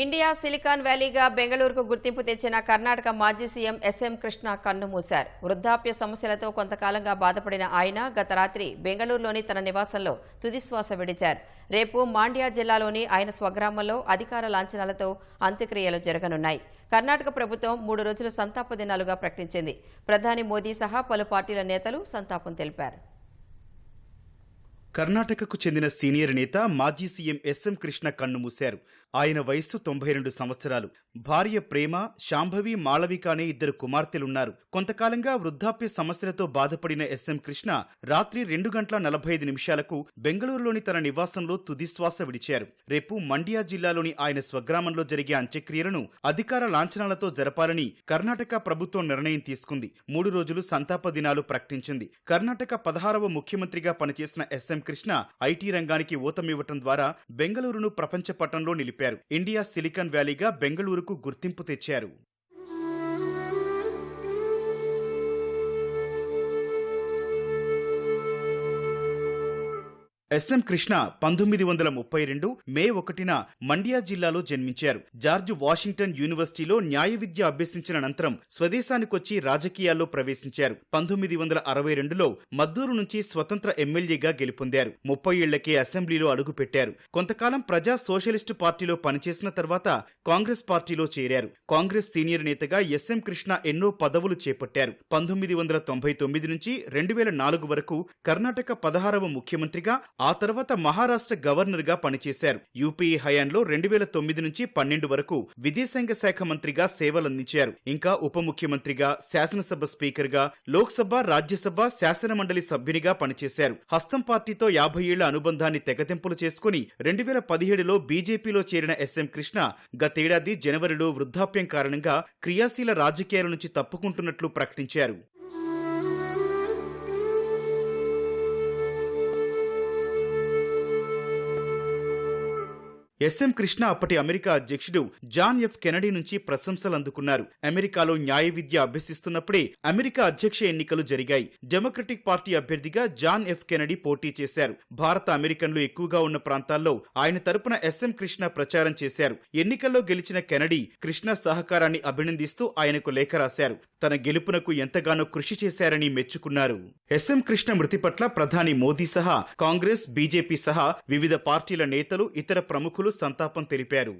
India silicon వ్యాలీగా బెంగళూరుకు గుర్తింపు తెచ్చిన కర్ణాటక మాజీ సీఎం ఎస్ఎం కృష్ణ కన్నుమూశారు వృద్ధాప్య సమస్యలతో కొంతకాలంగా బాధపడిన ఆయన గత రాత్రి బెంగళూరులోని తన నివాసంలో తుదిశ్వాస విడిచారు. రేపు మాండ్యా జిల్లాలోని ఆయన స్వగ్రామంలో అధికార లాంఛనాలతో అంత్యక్రియలు జరగనున్నాయి. కర్ణాటక ప్రభుత్వం మూడు రోజుల సంతాప దినాలుగా ప్రకటించింది. ప్రధాని మోదీ సహా పలు పార్టీల నేతలు సంతాపం తెలిపారు. కర్ణాటకకు చెందిన సీనియర్ నేత మాజీ సీఎం ఎస్ఎం కృష్ణ కన్నుమూశారు ఆయన వయస్సు తొంభై రెండు సంవత్సరాలు. భార్య ప్రేమ శాంభవి మాళవిక అనే ఇద్దరు కుమార్తెలున్నారు. కొంతకాలంగా వృద్ధాప్య సమస్యలతో బాధపడిన ఎస్ఎం కృష్ణ రాత్రి రెండు గంటల నలభై ఐదు నిమిషాలకు బెంగళూరులోని తన నివాసంలో తుదిశ్వాస విడిచారు. రేపు మండ్యా జిల్లాలోని ఆయన స్వగ్రామంలో జరిగే అంత్యక్రియలను అధికార లాంఛనాలతో జరపాలని కర్ణాటక ప్రభుత్వం నిర్ణయం తీసుకుంది. మూడు రోజులు సంతాప దినాలు ప్రకటించింది. కర్ణాటక పదహారవ ముఖ్యమంత్రిగా పనిచేసిన ఎస్ఎం కృష్ణ ఐటీ రంగానికి ఊతమివ్వటం ద్వారా బెంగళూరును ప్రపంచ పటంలో నిలిపారు. ఇండియా సిలికాన్ వ్యాలీగా బెంగళూరుకు గుర్తింపు తెచ్చారు. ఎస్ఎం కృష్ణ పంతొమ్మిది వందల ముప్పై రెండు మే ఒకటిన మండ్యా జిల్లాలో జన్మించారు. జార్జ్ వాషింగ్టన్ యూనివర్సిటీలో న్యాయ విద్య అభ్యసించిన అనంతరం స్వదేశానికొచ్చి రాజకీయాల్లో ప్రవేశించారు. పంతొమ్మిది వందల అరవై రెండులో మద్దూరు నుంచి స్వతంత్ర ఎమ్మెల్యేగా గెలుపొందారు. ముప్పై ఏళ్ళకే అసెంబ్లీలో అడుగుపెట్టారు. కొంతకాలం ప్రజా సోషలిస్టు పార్టీలో పనిచేసిన తర్వాత కాంగ్రెస్ పార్టీలో చేరారు. కాంగ్రెస్ సీనియర్ నేతగా ఎస్ఎం కృష్ణ ఎన్నో పదవులు చేపట్టారు. పంతొమ్మిది వందల తొంభై తొమ్మిది నుంచి రెండు వేల నాలుగు వరకు కర్ణాటక పదహారవ ముఖ్యమంత్రిగా ఆ తర్వాత మహారాష్ట్ర గవర్నర్గా పనిచేశారు. యూపీఏ హయాంలో రెండు వేల తొమ్మిది నుంచి పన్నెండు వరకు విదేశాంగ శాఖ మంత్రిగా సేవలందించారు. ఇంకా ఉప ముఖ్యమంత్రిగా శాసనసభ స్పీకర్గా లోక్సభ రాజ్యసభ శాసనమండలి సభ్యునిగా పనిచేశారు. హస్తం పార్టీతో యాభై ఏళ్ళ అనుబంధాన్ని తెగతెంపులు చేసుకుని రెండు వేల పదిహేడులో బీజేపీలో చేరిన ఎస్ఎం కృష్ణ గతేడాది జనవరిలో వృద్ధాప్యం కారణంగా క్రియాశీల రాజకీయాల నుంచి తప్పుకుంటున్నట్లు ప్రకటించారు. ఎస్ఎం కృష్ణ అప్పటి అమెరికా అధ్యక్షుడు జాన్ ఎఫ్ కెనడీ నుంచి ప్రశంసలు అందుకున్నారు. అమెరికాలో న్యాయ విద్య అభ్యసిస్తున్నప్పుడే అమెరికా అధ్యక్ష ఎన్నికలు జరిగాయి. డెమోక్రటిక్ పార్టీ అభ్యర్థిగా జాన్ ఎఫ్ కెనడీ పోటీ చేశారు. భారత అమెరికన్లు ఎక్కువగా ఉన్న ప్రాంతాల్లో ఆయన తరపున ఎస్ఎం కృష్ణ ప్రచారం చేశారు. ఎన్నికల్లో గెలిచిన కెనడీ కృష్ణ సహకారాన్ని అభినందిస్తూ ఆయనకు లేఖ రాశారు. తన గెలుపునకు ఎంతగానో కృషి చేశారని మెచ్చుకున్నారు. ఎస్ఎం కృష్ణ మృతి పట్ల ప్రధాని మోదీ సహా కాంగ్రెస్ బీజేపీ సహా వివిధ పార్టీల నేతలు ఇతర ప్రముఖులు సంతాపం తెలిపారు.